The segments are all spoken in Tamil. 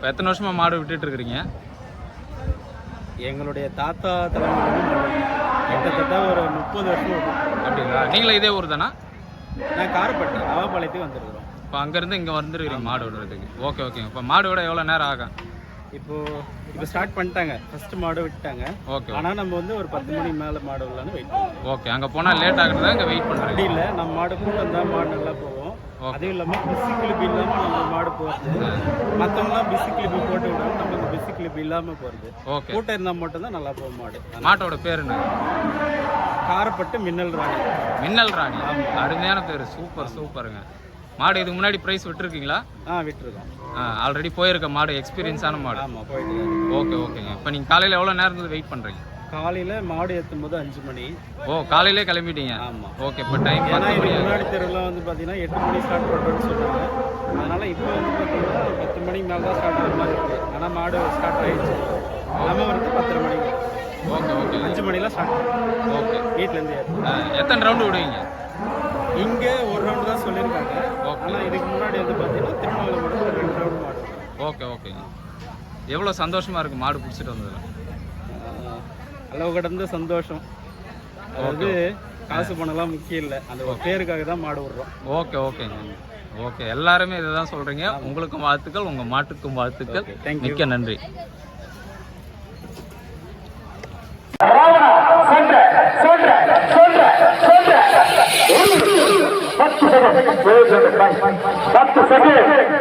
இப்போ எத்தனை வருஷமாக மாடு விட்டுட்டு இருக்கிறீங்க? எங்களுடைய தாத்தா தலைமுறை கிட்டத்தட்ட ஒரு முப்பது வருஷம் அப்படிங்களா? நீங்களும் இதே ஊர் தானா? நான் காரப்பட்டேன் நவாபாளையத்துக்கு வந்திருக்கிறோம். இப்போ அங்கேருந்து இங்கே வந்துருக்கிறீங்க மாடு விடுறதுக்கு. ஓகே ஓகேங்க இப்போ மாடு விட எவ்வளோ நேரம் ஆகும்? இப்போ இப்போ ஸ்டார்ட் பண்ணிட்டாங்க. ஃபர்ஸ்ட் மாடு விட்டாங்க ஓகே ஆனால் நம்ம வந்து ஒரு பத்து மணி மேலே மாடு விடலான்னு வெயிட் பண்ணுவோம் ஓகே அங்கே போனால் லேட் ஆகுறதா? இங்கே வெயிட் அப்படி இல்லை நம்ம மாடு கூட்டம் தான் மாடு நல்லா போவோம் அதுவும் இல்லாமல் பிசி கிளிப்பு இல்லாமல் நம்ம மாடு போகிறது மற்றவங்களாம் பிசி கிளிப்பு போட்டு விடுவோம் நம்ம அந்த பிசி கிளிப்பு இல்லாமல் போகிறது ஓகே கூட்டம் இருந்தால் மட்டும்தான் நல்லா போகும் மாடு. மாட்டோட பேர் என்ன? காரப்பட்டு மின்னல் ராணி. மின்னல் ராணி. அருமையான பேர். சூப்பர் சூப்பருங்க. மாடு இதுக்கு முன்னாடி ப்ரைஸ் விட்டுருக்கீங்களா? ஆ விட்டுருக்கோம். ஆல்ரெடி போயிருக்க மாடு எக்ஸ்பீரியன்ஸான மாடு. ஆமாம் போயிட்டு. ஓகே ஓகேங்க இப்போ நீங்கள் காலையில் எவ்வளோ நேரத்தில் வெயிட் பண்ணுறீங்க காலையில் மாடு ஏற்றும் போது அஞ்சு மணி. ஓ காலையிலே கிளம்பிட்டீங்க? ஆமாம் ஓகே இப்போ டைம் ஏன்னா இதுக்கு முன்னாடி தெருவில் வந்து பார்த்தீங்கன்னா எட்டு மணி ஸ்டார்ட் பண்ணுறோன்னு சொன்னாங்க. அதனால் இப்போ வந்து பார்த்தீங்கன்னா பத்து மணிக்கு மேலே தான் ஸ்டார்ட் ஆகிற மாதிரி இருக்குது ஆனால் மாடு ஸ்டார்ட் ஆயிடுச்சு. நம்ம வந்து பத்தரை மணிக்கு. Okay okay. அஞ்சு மணிலாம் ஸ்டார்ட் ஓகே. வீட்டிலேருந்து எத்தனை ரவுண்டு விடுவீங்க? இங்கே ஒரு ரவுண்டு தான் சொல்லியிருக்காங்க. ஓகே. ஆனால் இதுக்கு முன்னாடி வந்து பார்த்தீங்கன்னா திருவண்ணாமலை மட்டும் ரெண்டு ரவுண்டு மாடு. ஓகே ஓகேங்க எவ்வளோ சந்தோஷமாக இருக்குது மாடு பிடிச்சிட்டு வந்ததில்? அளவு கடந்த சந்தோஷம். அதாவது காசு பணம்லாம் முக்கியம் இல்லை. அந்த பேருக்காக தான் மாடு விடுறோம். ஓகே ஓகேங்க ஓகே எல்லாருமே இதை தான் சொல்கிறீங்க உங்களுக்கும் வாழ்த்துக்கள் உங்கள் மாட்டுக்கும் வாழ்த்துக்கள். மிக்க நன்றி. பத்து செகண்ட் எழுபத்தி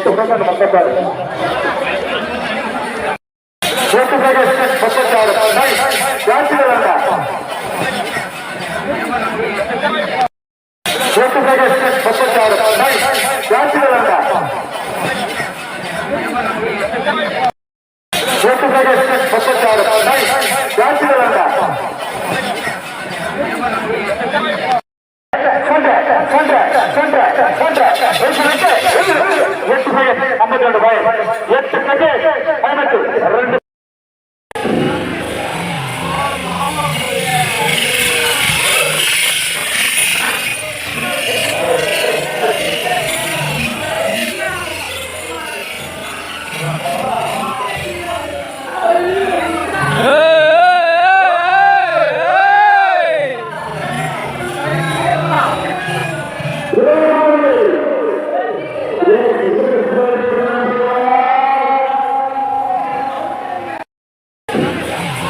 எட்டு செகண்ட் முப்பத்தாறு எட்டு செகண்ட் முப்பத்தாறு ஜாஸ்தி வேண்டாம் எட்டு செகண்ட் முப்பத்தாறு ஜாஸ்தி வேண்டாம் எட்டு செகண்ட் முப்பத்தாறு ஜாஸ்தி வேண்டாம் சென்ற சென்ற சென்ற சென்ற எட்டு செகண்ட் எட்டு செகண்ட் ஐம்பத்தி ரெண்டு பாய் எட்டு செகண்ட் ஐம்பத்தி ரெண்டு